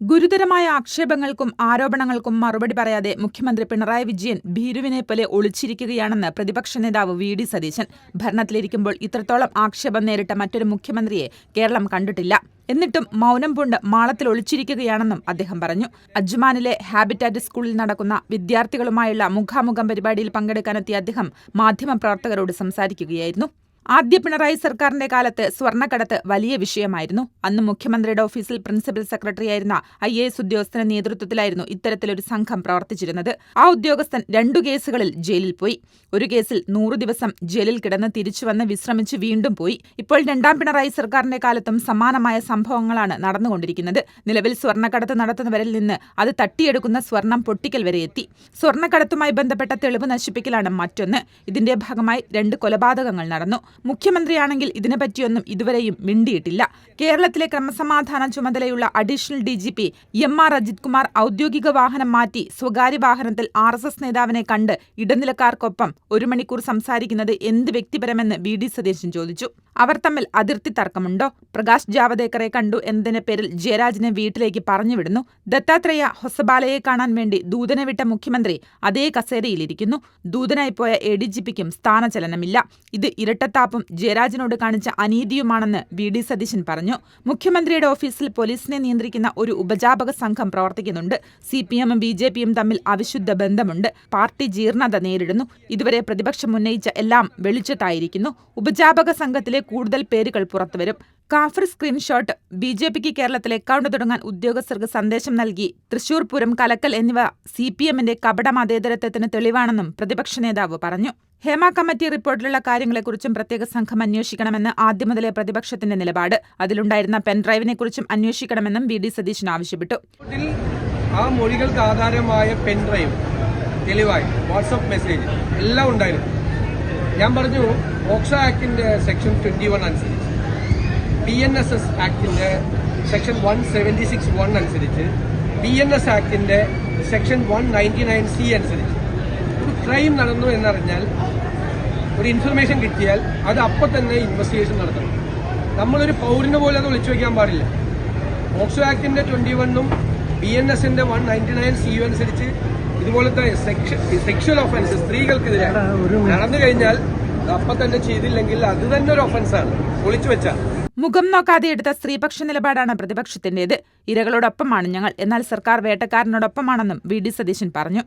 ഗുരുതരമായ ആക്ഷേപങ്ങൾക്കും ആരോപണങ്ങൾക്കും മറുപടി പറയാതെ മുഖ്യമന്ത്രി പിണറായി വിജയൻ ഭീരുവിനെ പോലെ ഒളിച്ചിരിക്കുകയാണെന്ന് പ്രതിപക്ഷ നേതാവ് വി ഡി സതീശൻ. ഭരണത്തിലിരിക്കുമ്പോൾ ഇത്രത്തോളം ആക്ഷേപം നേരിട്ട മറ്റൊരു മുഖ്യമന്ത്രിയെ കേരളം കണ്ടിട്ടില്ല. എന്നിട്ടും മൗനം പൂണ്ട് മാളത്തിൽ ഒളിച്ചിരിക്കുകയാണെന്നും അദ്ദേഹം പറഞ്ഞു. അജ്മാനിലെ ഹാബിറ്റാറ്റ് സ്കൂളിൽ നടക്കുന്ന വിദ്യാർത്ഥികളുമായുള്ള മുഖാമുഖം പരിപാടിയിൽ പങ്കെടുക്കാനെത്തിയ അദ്ദേഹം മാധ്യമപ്രവർത്തകരോട് സംസാരിക്കുകയായിരുന്നു. ആദ്യ പിണറായി സർക്കാരിന്റെ കാലത്ത് സ്വർണക്കടത്ത് വലിയ വിഷയമായിരുന്നു. അന്ന് മുഖ്യമന്ത്രിയുടെ ഓഫീസിൽ പ്രിൻസിപ്പൽ സെക്രട്ടറിയായിരുന്ന ഐ എ എസ് ഉദ്യോഗസ്ഥന്റെ നേതൃത്വത്തിലായിരുന്നു ഇത്തരത്തിലൊരു സംഘം പ്രവർത്തിച്ചിരുന്നത്. ആ ഉദ്യോഗസ്ഥൻ രണ്ടു കേസുകളിൽ ജയിലിൽ പോയി. ഒരു കേസിൽ നൂറു ദിവസം ജയിലിൽ കിടന്ന് തിരിച്ചുവന്ന് വിശ്രമിച്ച് വീണ്ടും പോയി. ഇപ്പോൾ രണ്ടാം പിണറായി സർക്കാരിന്റെ കാലത്തും സമാനമായ സംഭവങ്ങളാണ് നടന്നുകൊണ്ടിരിക്കുന്നത്. നിലവിൽ സ്വർണക്കടത്ത് നടത്തുന്നവരിൽ നിന്ന് അത് തട്ടിയെടുക്കുന്ന സ്വർണം പൊട്ടിക്കൽ വരെ എത്തി. സ്വർണക്കടത്തുമായി ബന്ധപ്പെട്ട തെളിവ് നശിപ്പിക്കലാണ് മറ്റൊന്ന്. ഇതിന്റെ ഭാഗമായി രണ്ട് കൊലപാതകങ്ങൾ നടന്നു. മുഖ്യമന്ത്രിയാണെങ്കിൽ ഇതിനെപ്പറ്റിയൊന്നും ഇതുവരെയും മിണ്ടിയിട്ടില്ല. കേരളത്തിലെ ക്രമസമാധാന ചുമതലയുള്ള additional D G P M R Ajith Kumar ഔദ്യോഗിക വാഹനം മാറ്റി സ്വകാര്യ വാഹനത്തിൽ ആർ എസ് എസ് നേതാവിനെ കണ്ട് ഇടനിലക്കാർക്കൊപ്പം ഒരു മണിക്കൂർ സംസാരിക്കുന്നത് എന്ത് വ്യക്തിപരമെന്ന് വി ഡി സതീശൻ ചോദിച്ചു. അവർ തമ്മിൽ അതിർത്തി തർക്കമുണ്ടോ? പ്രകാശ് ജാവദേക്കറെ കണ്ടു എന്നതിന്റെ പേരിൽ ജയരാജിനെ വീട്ടിലേക്ക് പറഞ്ഞുവിടുന്നു ദത്താത്രേയ ഹൊസബാലയെ കാണാൻ വേണ്ടി ദൂതനെ വിട്ട മുഖ്യമന്ത്രി അതേ കസേരയിലിരിക്കുന്നു. ദൂതനായി പോയ എ ഡി ജി പിക്കും സ്ഥാനചലനമില്ല. ഇത് ഇരട്ടത്താപ്പും ജയരാജനോട് കാണിച്ച അനീതിയുമാണെന്ന് വി ഡി സതീശൻ പറഞ്ഞു. മുഖ്യമന്ത്രിയുടെ ഓഫീസിൽ പോലീസിനെ നിയന്ത്രിക്കുന്ന ഒരു ഉപജാപക സംഘം പ്രവർത്തിക്കുന്നുണ്ട്. സി പി എമ്മും ബി ജെ പിയും തമ്മിൽ അവിശുദ്ധ ബന്ധമുണ്ട്. പാർട്ടി ജീർണത നേരിടുന്നു. ഇതുവരെ പ്രതിപക്ഷം ഉന്നയിച്ച എല്ലാം വെളിച്ചത്തായിരിക്കുന്നു. ഉപജാപക സംഘത്തിലെ കൂടുതൽ പേരുകൾ പുറത്തുവരും. കാഫർ സ്ക്രീൻഷോട്ട് ബി ജെ പിക്ക് കേരളത്തിൽ അക്കൗണ്ട് തുടങ്ങാൻ ഉദ്യോഗസ്ഥർക്ക് സന്ദേശം നൽകി. തൃശൂർ പൂരം കലക്കൽ എന്നിവ സി പി എമ്മിന്റെ കപട മതേതരത്വത്തിന് തെളിവാണെന്നും പ്രതിപക്ഷ നേതാവ് പറഞ്ഞു. ഹേമ കമ്മിറ്റി റിപ്പോർട്ടിലുള്ള കാര്യങ്ങളെക്കുറിച്ചും പ്രത്യേക സംഘം അന്വേഷിക്കണമെന്ന് ആദ്യം മുതലേ പ്രതിപക്ഷത്തിന്റെ നിലപാട്. അതിലുണ്ടായിരുന്ന പെൻഡ്രൈവിനെക്കുറിച്ചും അന്വേഷിക്കണമെന്നും വി ഡി സതീശൻ ആവശ്യപ്പെട്ടു. ആ മൊഴികൾക്ക് ആധാരമായ പെൻഡ്രൈവ് തെളിവായി വാട്സപ്പ് മെസ്സേജ് എല്ലാം ഉണ്ടായിരുന്നു. ഞാൻ പറഞ്ഞു ഓക്സോ ആക്ടിന്റെ സെക്ഷൻ ട്വന്റി വൺ അനുസരിച്ച്. B N S S ആക്ടിന്റെ section one seventy six one അനുസരിച്ച് B N S ആക്ടിന്റെ section one ninety nine C അനുസരിച്ച് ഒരു ക്രൈം നടന്നു എന്നറിഞ്ഞാൽ ഒരു ഇൻഫർമേഷൻ കിട്ടിയാൽ അത് അപ്പൊ തന്നെ ഇൻവെസ്റ്റിഗേഷൻ നടത്തണം. നമ്മളൊരു പൗരന് പോലെ അത് വിളിച്ചു വയ്ക്കാൻ പാടില്ല. ഓക്സോ ആക്ടിന്റെ ട്വന്റി വണ്ണും ബി എൻ എസിന്റെ one ninety nine C U അനുസരിച്ച് ഇതുപോലത്തെ സെക്ഷൽ ഒഫൻസ് സ്ത്രീകൾക്കെതിരെ നടന്നു കഴിഞ്ഞാൽ അപ്പൊ അപ്പം തന്നെ ചെയ്തില്ലെങ്കിൽ അത് തന്നെ ഒരു ഒഫൻസാണ് ഒളിച്ചു വെച്ചാൽ. മുഖം നോക്കാതെ എടുത്ത സ്ത്രീപക്ഷ നിലപാടാണ് പ്രതിപക്ഷത്തിന്റേത് ഇരകളോടൊപ്പമാണ് ഞങ്ങൾ. എന്നാൽ സർക്കാർ വേട്ടക്കാരനോടൊപ്പമാണെന്നും വി ഡി സതീശൻ പറഞ്ഞു.